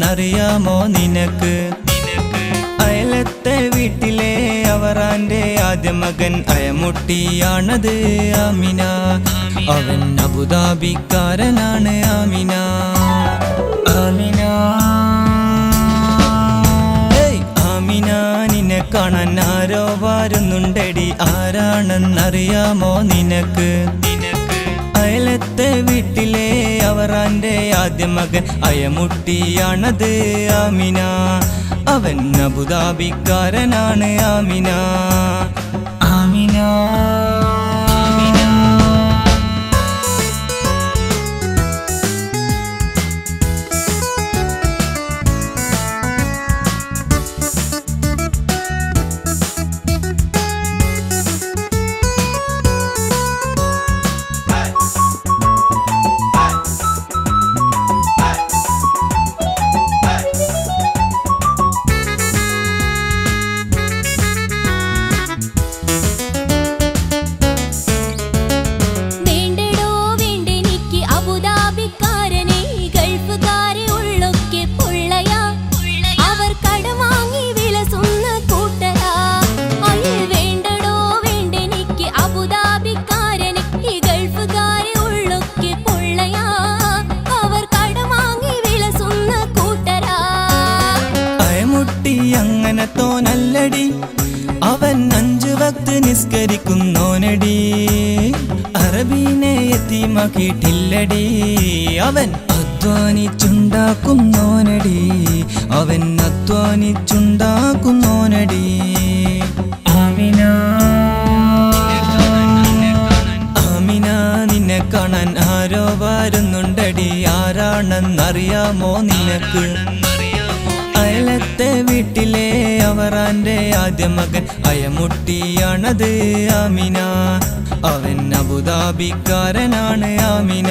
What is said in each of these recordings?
ആരാണെന്നറിയാമോ നിനക്ക്? അയലത്തെ വീട്ടിലെ അവറാന്റെ ആദ്യ മകൻ അയമുട്ടിയാണത് ആമിന. അവൻ അബുദാബിക്കാരനാണ് ആമിന. ആമിന. ആമിന നിന്നെ കാണാൻ ആരോ വരുന്നുണ്ടടി. ആരാണെന്നറിയാമോ നിനക്ക്. അയലത്തെ വീട്ടിലെ അവറാന്റെ ആദ്യ മകൻ അയമുട്ടിയാണത് ആമിന. അവൻ അബുദാബിക്കാരനാണ് ആമിന. ആമിന. അങ്ങനെ നല്ലടി അവൻ അഞ്ചു വക്ത് നിസ്കരിക്കുന്നോനടി. അറബീനെ എത്തിമാക്കിയിട്ടില്ലടി അവൻ അധ്വാനിച്ചുണ്ടാക്കുന്നോനടി. അവൻ അധ്വാനിച്ചുണ്ടാക്കുന്നോനടി. ആമിന. ആമിന നിന്നെ കാണാൻ ആരോ വരുന്നുണ്ടടി. ആരാണെന്നറിയാമോ നിനക്ക്? അയലത്തെ വീട്ടിലെ അവറാന്റെ ആദ്യ മകൻ അയമുട്ടിയാണത് ആമിന. അവൻ അബുദാബിക്കാരനാണ് ആമിന.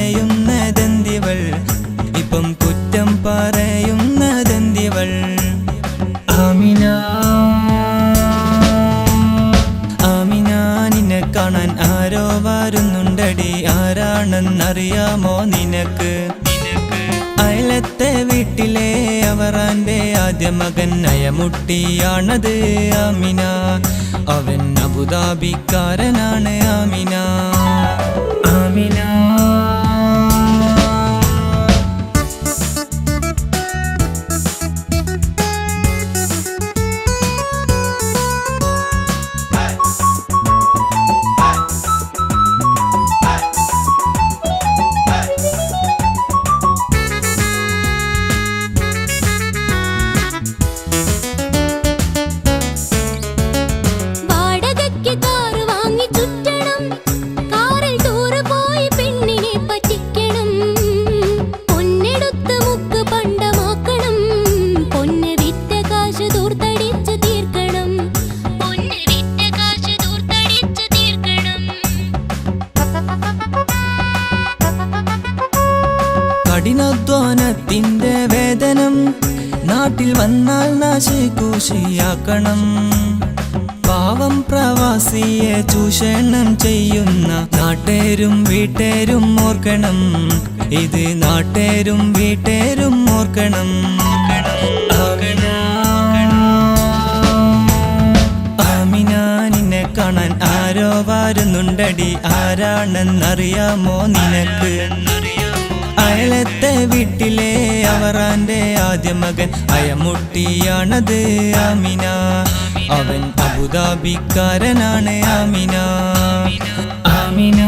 കാണാൻ ആരോ വരുന്നുണ്ടടി. ആരാണെന്നറിയാമോ നിനക്ക്? അയലത്തെ വീട്ടിലെ അവറാന്റെ ആദ്യ മകൻ നയമുട്ടിയാണത് ആമിന. അവൻ അബുദാബിക്കാരനാണ് ആമിനാ. കഠിനാധ്വാനത്തിന്റെ വേതനം നാട്ടിൽ വന്നാൽ നാശിക്കൂശിയാക്കണം. പാവം പ്രവാസിയെ ചൂഷണം ചെയ്യുന്ന നാട്ടേരും വീട്ടേരും ഓർക്കണം. ഇത് നാട്ടേരും വീട്ടേരും ഓർക്കണം. ആമിന നിന്നെ കാണാൻ വരുന്നുണ്ടടി. ആരാണെന്നറിയാമോ നിനക്ക്? അയലത്തെ വീട്ടിലെ അവറാന്റെ ആദ്യ മകൻ അയമുട്ടിയാണത് ആമിന. അവൻ അബുദാബിക്കാരനാണ് ആമിന. ആമിന.